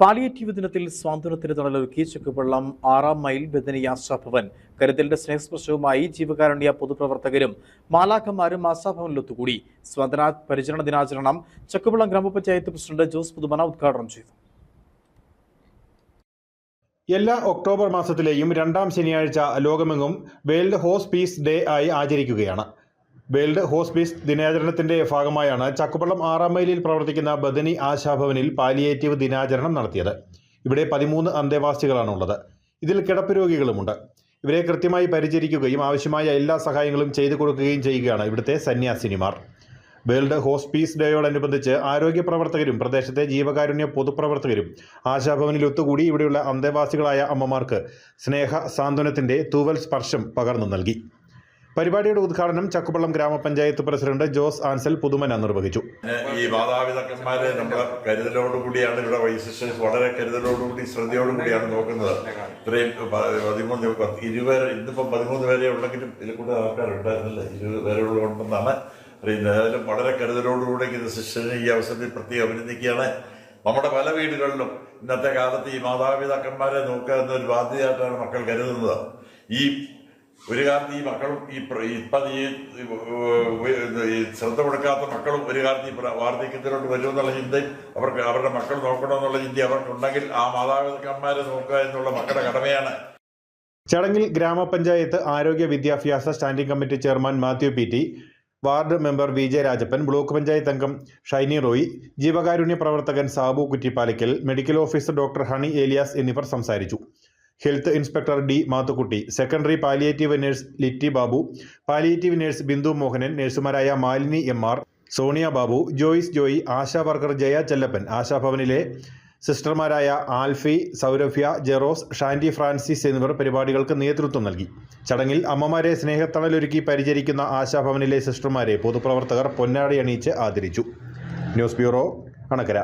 Palliative ദിനത്തിൽ സ്വാതന്ത്ര്യത്തിന് തണലൊരുക്കി ചുക്കുപള്ളം ആറാം മൈൽ ബദനി ആശാഭവൻ കരുതലിന്റെ സ്നേഹസ്പർശവുമായി ജീവകാരുണ്യ പൊതുപ്രവർത്തകരും മാലാഖമാരും ആശാഭവനിൽ ഒത്തുകൂടി സ്വാതന്ത്ര്യ പരിചരണ ദിനാചരണം ചക്കുപള്ളം ഗ്രാമപഞ്ചായത്ത് പ്രസിഡന്റ് ജോസ് പുതുമന ഉദ്ഘാടനം ചെയ്തു. എല്ലാ ഒക്ടോബർ മാസത്തിലെയും രണ്ടാം ശനിയാഴ്ച ലോകമെങ്ങും വേൾഡ് ഹോസ്പീസ് ഡേ ആയി ആചരിക്കുകയാണ്. വേൾഡ് ഹോസ്പീസ് ദിനാചരണത്തിന്റെ ഭാഗമായാണ് ചക്കുപള്ളം ആറാം മൈലിൽ പ്രവർത്തിക്കുന്ന ബദനി ആശാഭവനിൽ പാലിയേറ്റീവ് ദിനാചരണം നടത്തിയത്. ഇവിടെ പതിമൂന്ന് അന്തേവാസികളാണുള്ളത്. ഇതിൽ കിടപ്പ് രോഗികളുമുണ്ട്. ഇവരെ കൃത്യമായി പരിചരിക്കുകയും ആവശ്യമായ എല്ലാ സഹായങ്ങളും ചെയ്തു കൊടുക്കുകയും ചെയ്യുകയാണ് ഇവിടുത്തെ സന്യാസിനിമാർ. വേൾഡ് ഹോസ്പീസ് ഡേയോടനുബന്ധിച്ച് ആരോഗ്യ പ്രവർത്തകരും പ്രദേശത്തെ ജീവകാരുണ്യ പൊതുപ്രവർത്തകരും ആശാഭവനിൽ ഒത്തുകൂടി ഇവിടെയുള്ള അന്തേവാസികളായ അമ്മമാർക്ക് സ്നേഹ സാന്ത്വനത്തിന്റെ തൂവൽ സ്പർശം പകർന്നു നൽകി. പരിപാടിയുടെ ഉദ്ഘാടനം ചക്കുപള്ളം ഗ്രാമപഞ്ചായത്ത് പ്രസിഡന്റ് ജോസ് ആൻസൽ പുതുമന നിർവഹിച്ചു. ഈ മാതാപിതാക്കന്മാരെ നമ്മുടെ കരുതലോടുകൂടിയാണ് ഇവിടെ വൈസിസ്റ്റേഴ്സ് വളരെ കരുതലോടുകൂടി ശ്രദ്ധയോടുകൂടിയാണ് നോക്കുന്നത്. ഇത്രയും പതിമൂന്ന് ഇരുപത് ഇന്നിപ്പം പതിമൂന്ന് പേരെ ഉണ്ടെങ്കിലും ഇതിൽ കൂടുതൽ ആൾക്കാരുണ്ടായിരുന്നില്ല. ഇരുപത് പേരെ ഉണ്ടെന്നാണ് അറിയുന്നത്. ഏതായാലും വളരെ കരുതലോടുകൂടി ഇത് ഈ അവസരത്തിൽ പ്രത്യേകം അഭിനന്ദിക്കുകയാണ്. നമ്മുടെ പല വീടുകളിലും ഇന്നത്തെ കാലത്ത് ഈ മാതാപിതാക്കന്മാരെ നോക്കുക എന്നൊരു ബാധ്യതയായിട്ടാണ് മക്കൾ കരുതുന്നത്. ഈ ഒരു കാലത്ത് ഈ മക്കളും ഈ ഇപ്പം ഈ ശ്രദ്ധ കൊടുക്കാത്ത മക്കളും ഒരു കാലത്ത് ഈ വാർദ്ധക്യത്തിലോട്ട് വരുമെന്നുള്ള ചിന്തയും അവർക്ക് അവരുടെ മക്കൾ നോക്കണമെന്നുള്ള ചിന്ത അവർക്കുണ്ടെങ്കിൽ ആ മാതാപിതാക്കന്മാരെ നോക്കുക എന്നുള്ള മക്കളുടെ കടമയാണ്. ചടങ്ങിൽ ഗ്രാമപഞ്ചായത്ത് ആരോഗ്യ വിദ്യാഭ്യാസ standing committee chairman Mathew P T ward member V J Rajappan block panchayat അംഗം ഷൈനി റോയി ജീവകാരുണ്യ പ്രവർത്തകൻ Sabu Kuttippalackal medical officer doctor Honey Elias എന്നിവർ സംസാരിച്ചു. Health inspector D Mathukutty secondary palliative nurse Litty Babu palliative nurse Bindu Mohanan നഴ്സുമാരായ Malini M R Sonia Babu Joyce Joy ASHA worker Jaya Chellappan ആശാഭവനിലെ സിസ്റ്റർമാരായ ആൽഫി സൗരഭ്യ ജെറോസ് ഷാൻഡി ഫ്രാൻസിസ് എന്നിവർ പരിപാടികൾക്ക് നേതൃത്വം നൽകി. ചടങ്ങിൽ അമ്മമാരെ സ്നേഹത്തണലൊരുക്കി പരിചരിക്കുന്ന ആശാഭവനിലെ സിസ്റ്റർമാരെ പൊതുപ്രവർത്തകർ പൊന്നാടി അണിയിച്ച് ആദരിച്ചു. News bureau Anakkara.